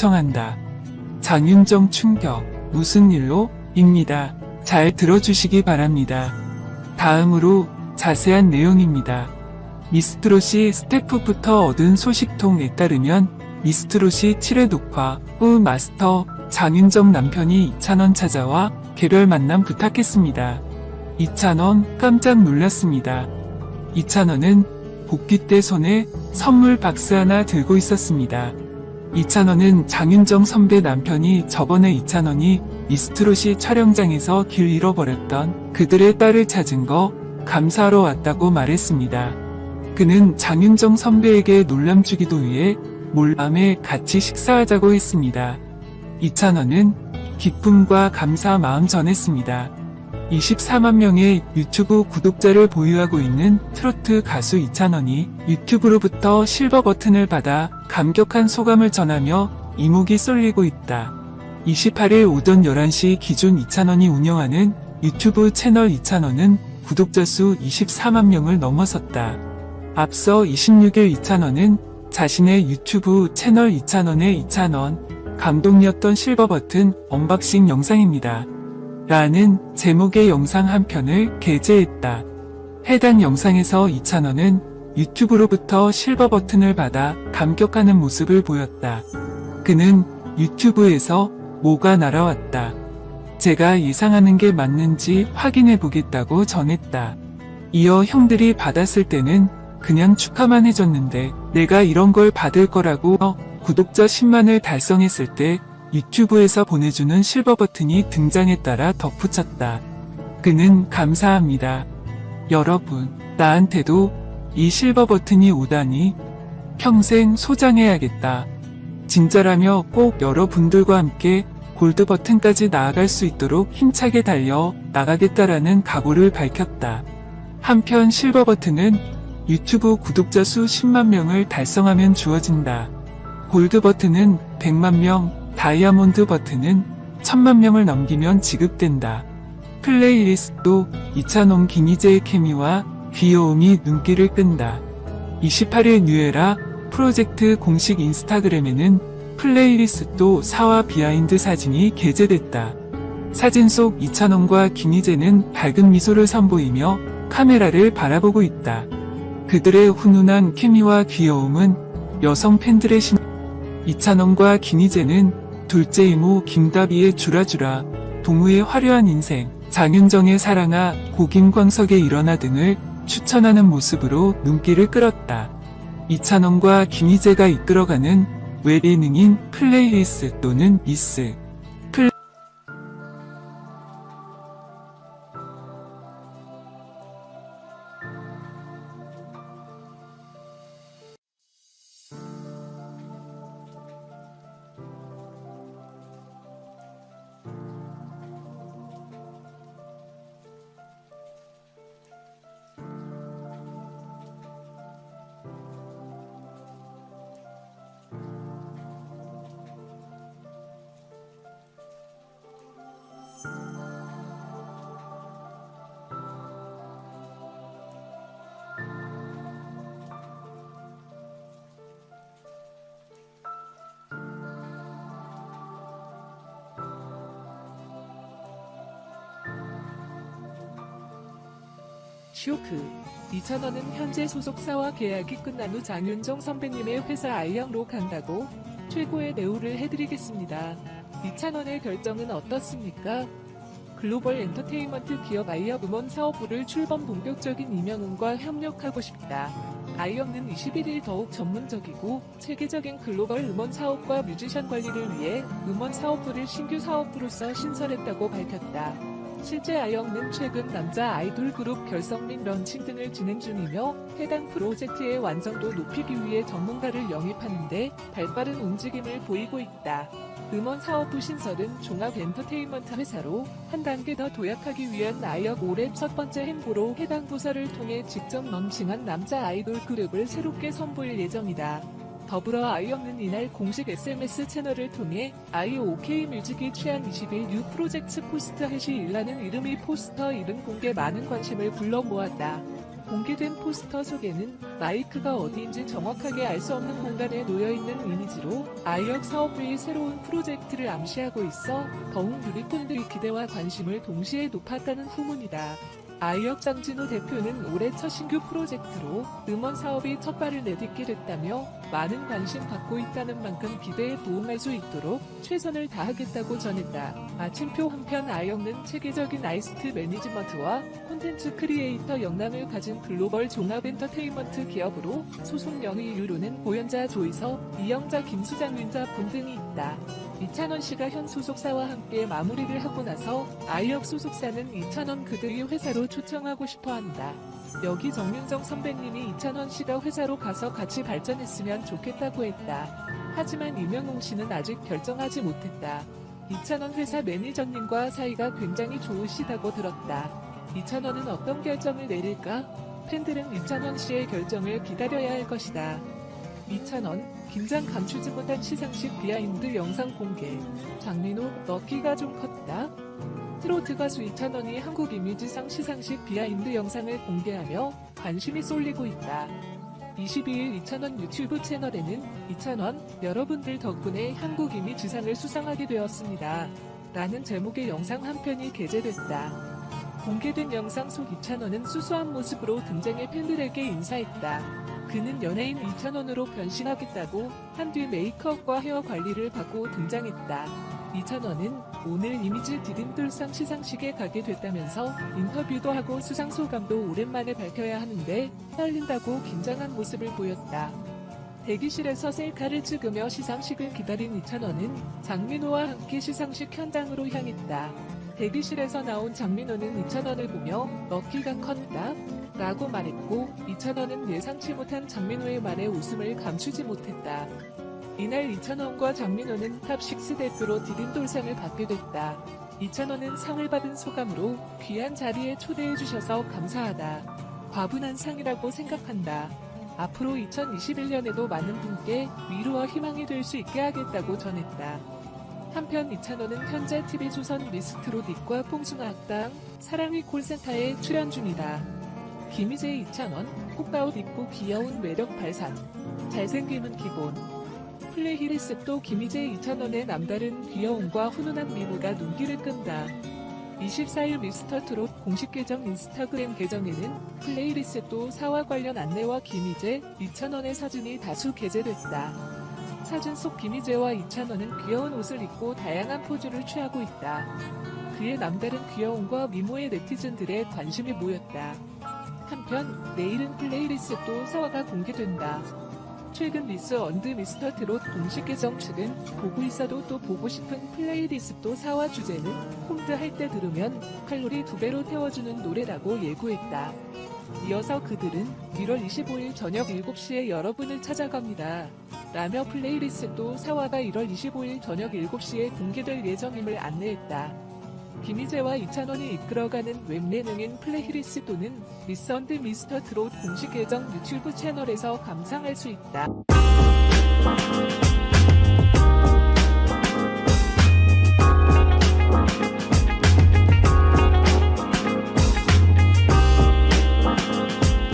요청한다. 장윤정 충격. 무슨 일로? 입니다. 잘 들어주시기 바랍니다. 다음으로 자세한 내용입니다. 미스트롯이 스태프부터 얻은 소식통에 따르면 미스트롯이 7회 녹화 후 마스터 장윤정 남편이 이찬원 찾아와 개별 만남 부탁했습니다. 이찬원 깜짝 놀랐습니다. 이찬원은 복귀 때 손에 선물 박스 하나 들고 있었습니다. 이찬원은 장윤정 선배 남편이 저번에 이찬원이 미스트롯이 촬영장에서 길 잃어버렸던 그들의 딸을 찾은 거 감사하러 왔다고 말했습니다. 그는 장윤정 선배에게 놀람 주기도 위해 몰밤에 같이 식사하자고 했습니다. 이찬원은 기쁨과 감사 마음 전했습니다. 24만 명의 유튜브 구독자를 보유하고 있는 트로트 가수 이찬원이 유튜브로부터 실버 버튼을 받아 감격한 소감을 전하며 이목이 쏠리고 있다. 28일 오전 11시 기존 이찬원이 운영하는 유튜브 채널 이찬원은 구독자 수 24만 명을 넘어섰다. 앞서 26일 이찬원은 자신의 유튜브 채널 이찬원의 이찬원 감동이었던 실버 버튼 언박싱 영상입니다. 라는 제목의 영상 한 편을 게재했다. 해당 영상에서 이찬원은 유튜브로부터 실버 버튼을 받아 감격하는 모습을 보였다. 그는 유튜브에서 뭐가 날아왔다. 제가 예상하는 게 맞는지 확인해 보겠다고 전했다. 이어 형들이 받았을 때는 그냥 축하만 해줬는데 내가 이런 걸 받을 거라고 어, 구독자 10만을 달성했을 때 유튜브에서 보내주는 실버 버튼이 등장했다라 덧붙였다. 그는 감사합니다. 여러분, 나한테도 이 실버 버튼이 오다니 평생 소장해야겠다. 진짜라며 꼭 여러분들과 함께 골드 버튼까지 나아갈 수 있도록 힘차게 달려 나가겠다라는 각오를 밝혔다. 한편 실버 버튼은 유튜브 구독자 수 10만 명을 달성하면 주어진다. 골드 버튼은 100만 명, 다이아몬드 버튼은 1000만 명을 넘기면 지급된다. 플레이리스트도 이찬원 김희재의 케미와 귀여움이 눈길을 끈다. 28일 뉴에라 프로젝트 공식 인스타그램에는 플레이리스트도 사와 비하인드 사진이 게재됐다. 사진 속 이찬원과 김희재는 밝은 미소를 선보이며 카메라를 바라보고 있다. 그들의 훈훈한 케미와 귀여움은 여성 팬들의 심 이찬원과 김희재는 둘째 이모 김다비의 주라주라, 동우의 화려한 인생, 장윤정의 사랑아, 고김광석의 일어나 등을 추천하는 모습으로 눈길을 끌었다. 이찬원과 김희재가 이끌어가는 외예능인 플레이리스 또는 미스. 쇼크. 이찬원은 현재 소속사와 계약이 끝난 후 장윤정 선배님의 회사 아이양로 간다고 최고의 대우를 해드리겠습니다. 이찬원의 결정은 어떻습니까? 글로벌 엔터테인먼트 기업 아이업 음원 사업부를 출범 본격적인 이명훈과 협력하고 싶다. 아이업는 21일 더욱 전문적이고 체계적인 글로벌 음원 사업과 뮤지션 관리를 위해 음원 사업부를 신규 사업부로서 신설했다고 밝혔다. 실제 아영은 최근 남자 아이돌 그룹 결성 및 런칭 등을 진행 중이며 해당 프로젝트의 완성도 높이기 위해 전문가를 영입하는데 발빠른 움직임을 보이고 있다. 음원 사업 부 신설은 종합 엔터테인먼트 회사로 한 단계 더 도약하기 위한 아이역 올해 첫 번째 행보로 해당 부서를 통해 직접 런칭한 남자 아이돌 그룹을 새롭게 선보일 예정이다. 더불어 아이언는 이날 공식 SMS 채널을 통해 IOK 뮤직이 취한 20일 뉴 프로젝트 포스터 해시 일라는 이름이 포스터 이름 공개 많은 관심을 불러 모았다. 공개된 포스터 속에는 마이크가 어디인지 정확하게 알 수 없는 공간에 놓여있는 이미지로 아이역 사업부의 새로운 프로젝트를 암시하고 있어 더욱 누리꾼들의 기대와 관심을 동시에 높았다는 후문이다. 아이역 장진호 대표는 올해 첫 신규 프로젝트로 음원 사업이 첫 발을 내딛게 됐다며 많은 관심 받고 있다는 만큼 기대에 부응할 수 있도록 최선을 다하겠다고 전했다. 마침표 한편 아이역는 체계적인 아이스트 매니지먼트와 콘텐츠 크리에이터 역량을 가진 글로벌 종합 엔터테인먼트 기업으로 소속 영의 유로는 고연자 조이서, 이영자 김수장 윤자 분 등이 있다. 이찬원 씨가 현 소속사와 함께 마무리를 하고 나서 아이역 소속사는 이찬원 그들의 회사로 초청하고 싶어 한다. 여기 정윤정 선배님이 이찬원 씨가 회사로 가서 같이 발전했으면 좋겠다고 했다. 하지만 이명웅 씨는 아직 결정하지 못했다. 이찬원 회사 매니저님과 사이가 굉장히 좋으시다고 들었다. 이찬원은 어떤 결정을 내릴까? 팬들은 이찬원 씨의 결정을 기다려야 할 것이다. 이찬원, 긴장 감추지 못한 시상식 비하인드 영상 공개. 장민호, 너 키가 좀 컸다. 트로트 가수 이찬원이 한국 이미지상 시상식 비하인드 영상을 공개하며 관심이 쏠리고 있다. 22일 이찬원 유튜브 채널에는 이찬원, 여러분들 덕분에 한국 이미지상을 수상하게 되었습니다. 라는 제목의 영상 한 편이 게재됐다. 공개된 영상 속 이찬원은 수수한 모습으로 등장해 팬들에게 인사했다. 그는 연예인 이찬원으로 변신하겠다고 한 뒤 메이크업과 헤어 관리를 받고 등장했다. 이찬원은 오늘 이미지 디딤돌상 시상식에 가게 됐다면서 인터뷰도 하고 수상 소감도 오랜만에 밝혀야 하는데 떨린다고 긴장한 모습을 보였다. 대기실에서 셀카를 찍으며 시상식을 기다린 이찬원은 장민호와 함께 시상식 현장으로 향했다. 대기실에서 나온 장민호는 이찬원을 보며 너 키가 컸다 라고 말했고 이찬원은 예상치 못한 장민호의 말에 웃음을 감추지 못했다. 이날 이찬원과 장민호는 탑6 대표로 디딤돌상을 받게 됐다. 이찬원은 상을 받은 소감으로 귀한 자리에 초대해 주셔서 감사하다. 과분한 상이라고 생각한다. 앞으로 2021년에도 많은 분께 위로와 희망이 될 수 있게 하겠다고 전했다. 한편 이찬원은 현재 TV조선 미스트롯 잇과 뽕숭아 학당 사랑의 콜센터에 출연 중이다. 김희재 이찬원, 꽃가옷 입고 귀여운 매력 발산. 잘생김은 기본. 플레이힐리스도 김희재 이찬원의 남다른 귀여움과 훈훈한 미모가 눈길을 끈다. 24일 미스터 트롯 공식 계정 인스타그램 계정에는 플레이리스도 사와 관련 안내와 김희재, 이찬원의 사진이 다수 게재됐다. 사진 속 김희재와 이찬원은 귀여운 옷을 입고 다양한 포즈를 취하고 있다. 그의 남다른 귀여움과 미모에 네티즌들의 관심이 모였다. 한편 내일은 플레이리스도 사화가 공개된다. 최근 미스 언드 미스터 트롯 공식 계정 측은 보고 있어도 또 보고 싶은 플레이리스트 사화 주제는 홈트 할 때 들으면 칼로리 두 배로 태워주는 노래라고 예고했다. 이어서 그들은 1월 25일 저녁 7시에 여러분을 찾아갑니다. 라며 플레이리스트 사화가 1월 25일 저녁 7시에 공개될 예정임을 안내했다. 김희재와 이찬원이 이끌어가는 웹예능인 플레이리스토는 미스언드 미스터 트롯 공식 계정 유튜브 채널에서 감상할 수 있다.